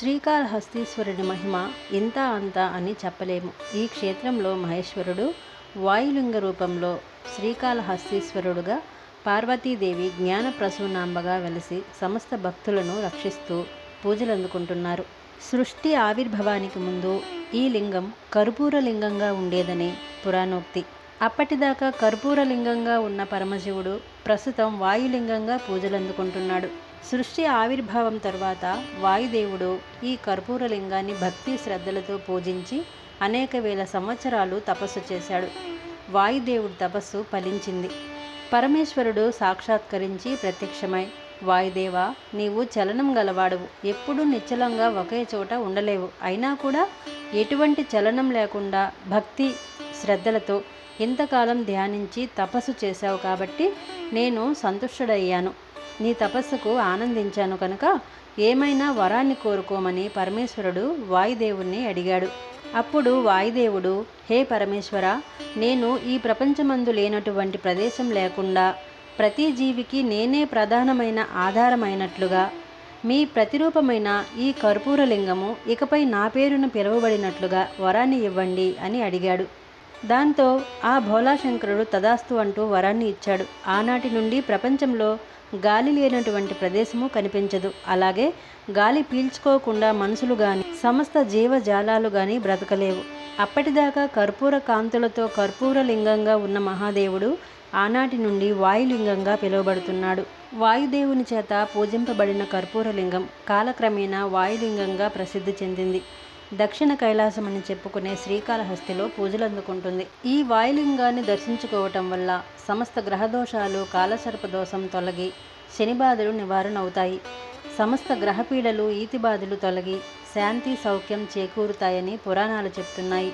శ్రీకాళహస్తీశ్వరుడి మహిమ ఇంత అంత అని చెప్పలేము. ఈ క్షేత్రంలో మహేశ్వరుడు వాయులింగ రూపంలో శ్రీకాళహస్తీశ్వరుడుగా పార్వతీదేవి జ్ఞాన ప్రసూనాంబగా వెలిసి సమస్త భక్తులను రక్షిస్తూ పూజలు అందుకుంటున్నారు సృష్టి ఆవిర్భవానికి ముందు ఈ లింగం కర్పూర లింగంగా ఉండేదని పురాణోక్తి. అప్పటిదాకా కర్పూర లింగంగా ఉన్న పరమశివుడు ప్రస్తుతం వాయులింగంగా పూజలు అందుకుంటున్నాడు సృష్టి ఆవిర్భావం తర్వాత వాయుదేవుడు ఈ కర్పూర లింగాన్ని భక్తి శ్రద్ధలతో పూజించి అనేక వేల సంవత్సరాలు తపస్సు చేశాడు. వాయుదేవుడి తపస్సు ఫలించింది. పరమేశ్వరుడు సాక్షాత్కరించి ప్రత్యక్షమై వాయుదేవ నీవు చలనం గలవాడువు. ఎప్పుడూ నిశ్చలంగా ఒకే చోట ఉండలేవు. అయినా కూడా ఎటువంటి చలనం లేకుండా భక్తి శ్రద్ధలతో ఇంతకాలం ధ్యానించి తపస్సు చేశావు కాబట్టి నేను సంతుష్టుడయ్యాను. నీ తపస్సుకు ఆనందించాను కనుక ఏమైనా వరాన్ని కోరుకోమని పరమేశ్వరుడు వాయుదేవుణ్ణి అడిగాడు. అప్పుడు వాయుదేవుడు హే పరమేశ్వర నేను ఈ ప్రపంచమందు లేనటువంటి ప్రదేశం లేకుండా ప్రతి జీవికి నేనే ప్రధానమైన ఆధారమైనట్లుగా మీ ప్రతిరూపమైన ఈ కర్పూరలింగము ఇకపై నా పేరును పిలువబడినట్లుగా వరాన్ని ఇవ్వండి అని అడిగాడు. దాంతో ఆ భోలాశంకరుడు తదాస్తు అంటూ వరాన్ని ఇచ్చాడు. ఆనాటి నుండి ప్రపంచంలో గాలి లేనటువంటి ప్రదేశము కనిపించదు. అలాగే గాలి పీల్చుకోకుండా మనుషులు కానీ సమస్త జీవజాలాలు కానీ బ్రతకలేవు. అప్పటిదాకా కర్పూర కాంతులతో కర్పూర లింగంగా ఉన్న మహాదేవుడు ఆనాటి నుండి వాయులింగంగా పిలువబడుతున్నాడు. వాయుదేవుని చేత పూజింపబడిన కర్పూరలింగం కాలక్రమేణా వాయులింగంగా ప్రసిద్ధి చెందింది. దక్షిణ కైలాసం అని చెప్పుకునే శ్రీకాళహస్తిలో పూజలు అందుకుంటుంది. ఈ వాయులింగాన్ని దర్శించుకోవటం వల్ల సమస్త గ్రహదోషాలు కాలసర్ప దోషం తొలగి శని బాధలు నివారణ అవుతాయి సమస్త గ్రహపీడలు ఈతి బాధలు తొలగి శాంతి సౌఖ్యం చేకూరుతాయని పురాణాలు చెప్తున్నాయి.